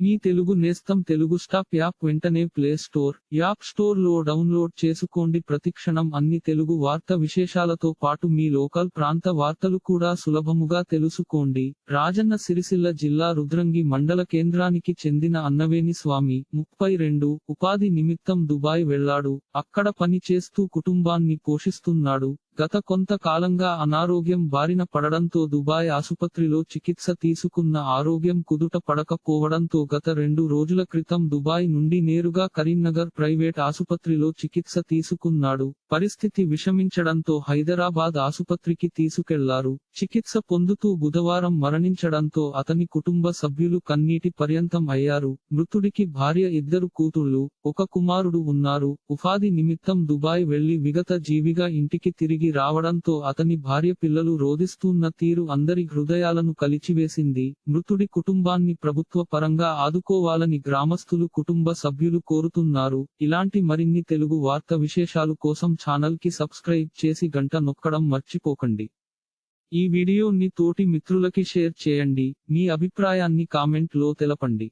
మీ తెలుగు నేస్తం Telugu stop app వెంటనే play store app స్టోర్లో డౌన్లోడ్ చేసుకోండి. ప్రతిక్షణం అన్ని తెలుగు వార్త విశేషాలతో పాటు మీ లోకల్ ప్రాంత వార్తలు కూడా సులభముగా తెలుసుకోండి. రాజన్న సిరిసిల్ల జిల్లా రుద్రంగి మండల కేంద్రానికి చెందిన అన్నవేని స్వామి ముప్పై రెండు ఉపాధి నిమిత్తం దుబాయ్ వెళ్ళాడు అక్కడ పని చేస్తూ కుటుంబాన్ని పోషిస్తున్నాడు. గత కొంతకాలంగా అనారోగ్యం బారిన పడడంతో దుబాయ్ ఆసుపత్రిలో చికిత్స తీసుకున్న ఆరోగ్యం కుదుట పడకపోవడంతో గత రెండు రోజుల క్రితం దుబాయ్ నుండి నేరుగా కరీంనగర్ ప్రైవేట్ ఆసుపత్రిలో చికిత్స తీసుకున్నాడు. పరిస్థితి విషమించడంతో హైదరాబాద్ ఆసుపత్రికి తీసుకెళ్ళారు. చికిత్స పొందుతూ బుధవారం మరణించడంతో అతని కుటుంబ సభ్యులు కన్నీటి పర్యంతం అయ్యారు. మృతుడికి భార్య ఇద్దరు కూతుళ్ళు ఒక కుమారుడు ఉన్నారు. ఉపాధి నిమిత్తం దుబాయ్ వెళ్ళి విగత జీవిగా ఇంటికి తిరిగి రావడంతో అతని భార్య పిల్లలు రోధిస్తున్న తీరు అందరి హృదయాలను కలిచివేసింది. మృతుడి కుటుంబాన్ని ప్రభుత్వ పరంగా ఆదుకోవాలని గ్రామస్తులు కుటుంబ సభ్యులు కోరుతున్నారు. ఇలాంటి మరిన్ని తెలుగు వార్త విశేషాలు కోసం ఛానల్కి సబ్స్క్రైబ్ చేసి గంట నొక్కడం మర్చిపోకండి. ఈ వీడియోని తోటి మిత్రులకి షేర్ చేయండి. మీ అభిప్రాయాన్ని కామెంట్లో తెలపండి.